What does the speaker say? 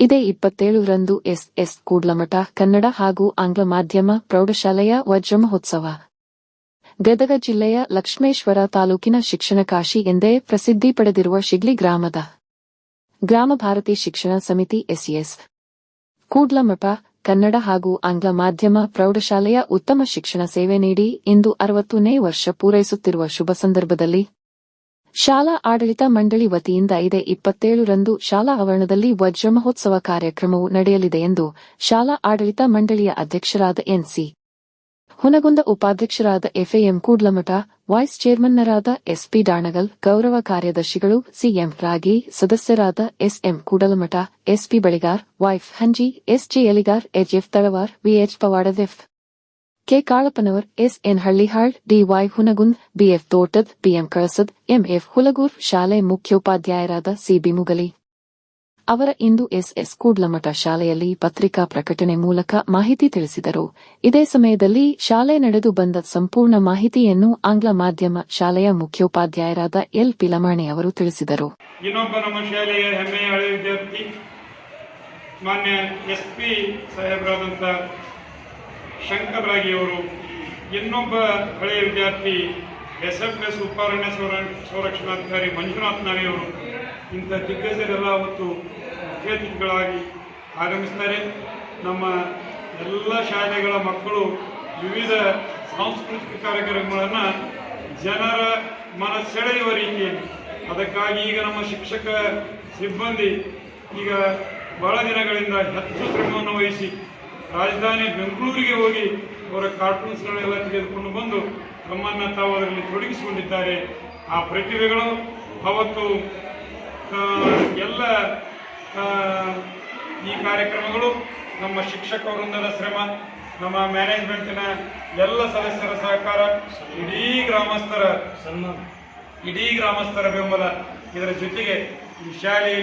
ಇದೇ ಇಪ್ಪತ್ತೇಳರಂದು S S Kudlamath, Kannada ಹಾಗೂ ಆಂಗ್ಲ ಮಾಧ್ಯಮ ಪ್ರೌಢಶಾಲೆಯ ವಜ್ರಮಹೋತ್ಸವ. ಗದಗ ಜಿಲ್ಲೆಯ ಲಕ್ಷ್ಮೇಶ್ವರ ತಾಲೂಕಿನ ಶಿಕ್ಷಣ ಕಾಶಿ ಎಂದೇ ಪ್ರಸಿದ್ಧಿ ಪಡೆದಿರುವ ಶಿಗ್ಲಿ ಗ್ರಾಮದ ಗ್ರಾಮ ಭಾರತಿ ಶಿಕ್ಷಣ ಸಮಿತಿ ಎಸ್ಎಸ್. ಕೂಡ್ಲಮಠ, ಕನ್ನಡ ಹಾಗೂ ಆಂಗ್ಲ ಮಾಧ್ಯಮ ಪ್ರೌಢಶಾಲೆಯ ಉತ್ತಮ ಶಿಕ್ಷಣ ಸೇವೆ ನೀಡಿ ಇಂದು ಅರವತ್ತನೇ ವರ್ಷ ಪೂರೈಸುತ್ತಿರುವ ಶುಭ ಸಂದರ್ಭದಲ್ಲಿ ಶಾಲಾ ಆಡಳಿತ ಮಂಡಳಿ ವತಿಯಿಂದ ಇದೇ ಇಪ್ಪತ್ತೇಳರಂದು ಶಾಲಾ ಆವರಣದಲ್ಲಿ ವಜ್ರ ಮಹೋತ್ಸವ ಕಾರ್ಯಕ್ರಮವು ನಡೆಯಲಿದೆ ಎಂದು ಶಾಲಾ ಆಡಳಿತ ಮಂಡಳಿಯ ಅಧ್ಯಕ್ಷರಾದ ಎನ್ಸಿ ಹುನಗುಂದ ಉಪಾಧ್ಯಕ್ಷರಾದ ಎಫ್ಎಎಂ ಕೂಡ್ಲಮಠ, ವೈಸ್ ಚೇರ್ಮನ್ನರಾದ ಎಸ್ಪಿ ಡಾಣಗಲ್, ಗೌರವ ಕಾರ್ಯದರ್ಶಿಗಳು ಸಿಎಂ ರಾಗಿ, ಸದಸ್ಯರಾದ SM Kudalamath, SP Baligar, YF Hanji, SG Eligar HF Talawar VH ಪವಾಡದೆಫ್ K Kalappanavar S N Hallihal DY Hungund BF Totad BM Kalasad MF Hulgur ಶಾಲೆ ಮುಖ್ಯೋಪಾಧ್ಯಾಯರಾದ ಸಿಬಿ ಮುಗಲಿ. ಅವರ ಇಂದು ಎಸ್ಎಸ್ ಕೂಡ್ಲಮಠ ಶಾಲೆಯಲ್ಲಿ ಪತ್ರಿಕಾ ಪ್ರಕಟಣೆ ಮೂಲಕ ಮಾಹಿತಿ ತಿಳಿಸಿದರು. ಇದೇ ಸಮಯದಲ್ಲಿ ಶಾಲೆ ನಡೆದು ಬಂದ ಸಂಪೂರ್ಣ ಮಾಹಿತಿಯನ್ನು ಆಂಗ್ಲ ಮಾಧ್ಯಮ ಶಾಲೆಯ ಮುಖ್ಯೋಪಾಧ್ಯಾಯರಾದ ಎಲ್ ಪಿಲಮಾಣಿ ಅವರು ತಿಳಿಸಿದರು. ಇನ್ನೊಬ್ಬ ನಮ್ಮ ಶಾಲೆಯ ಹೆಮ್ಮೆಯ ವಿದ್ಯಾರ್ಥಿ, ಮಾನ್ಯ ಎಸ್ ಪಿ ಅವರು ಇನ್ನೊಬ್ಬ ಹಳೆಯ ವಿದ್ಯಾರ್ಥಿ ಎಸ್ ಎಫ್ ಎಸ್ ಉಪಾರಣ್ಯ ಸಂರ- ಸಂರಕ್ಷಣಾಧಿಕಾರಿ ಮಂಜುನಾಥ್ ನಾವಿಯವರು ಇಂಥ ದಿಗ್ಗಜರೆಲ್ಲ ಅವತ್ತು ಮುಖ್ಯ ಅತಿಥಿಗಳಾಗಿ ಆಗಮಿಸ್ತಾರೆ. ನಮ್ಮ ಎಲ್ಲ ಶಾಲೆಗಳ ಮಕ್ಕಳು ವಿವಿಧ ಸಾಂಸ್ಕೃತಿಕ ಕಾರ್ಯಕ್ರಮಗಳನ್ನು ಜನರ ಮನ ಸೆಳೆಯುವ ರೀತಿಯಲ್ಲಿ. ಅದಕ್ಕಾಗಿ ಈಗ ನಮ್ಮ ಶಿಕ್ಷಕ ಸಿಬ್ಬಂದಿ ಈಗ ಬಹಳ ದಿನಗಳಿಂದ ಹೆಚ್ಚು ಶ್ರಮವನ್ನು ವಹಿಸಿ ರಾಜಧಾನಿ ಬೆಂಗಳೂರಿಗೆ ಹೋಗಿ ಅವರ ಕಾರ್ಟೂನ್ಸ್ಗಳನ್ನೆಲ್ಲ ತೆಗೆದುಕೊಂಡು ಬಂದು ತಮ್ಮನ್ನು ತಾವು ಅದರಲ್ಲಿ ತೊಡಗಿಸಿಕೊಂಡಿದ್ದಾರೆ. ಆ ಪ್ರತಿಭೆಗಳು ಅವತ್ತು ಎಲ್ಲ ಈ ಕಾರ್ಯಕ್ರಮಗಳು ನಮ್ಮ ಶಿಕ್ಷಕ ವೃಂದದ ಶ್ರಮ ನಮ್ಮ ಮ್ಯಾನೇಜ್ಮೆಂಟಿನ ಎಲ್ಲ ಸದಸ್ಯರ ಸಹಕಾರ ಇಡೀ ಗ್ರಾಮಸ್ಥರ ಇಡೀ ಗ್ರಾಮಸ್ಥರ ಬೆಂಬಲ ಇದರ ಜೊತೆಗೆ ಈ ಶಾಲೆಯಲ್ಲಿ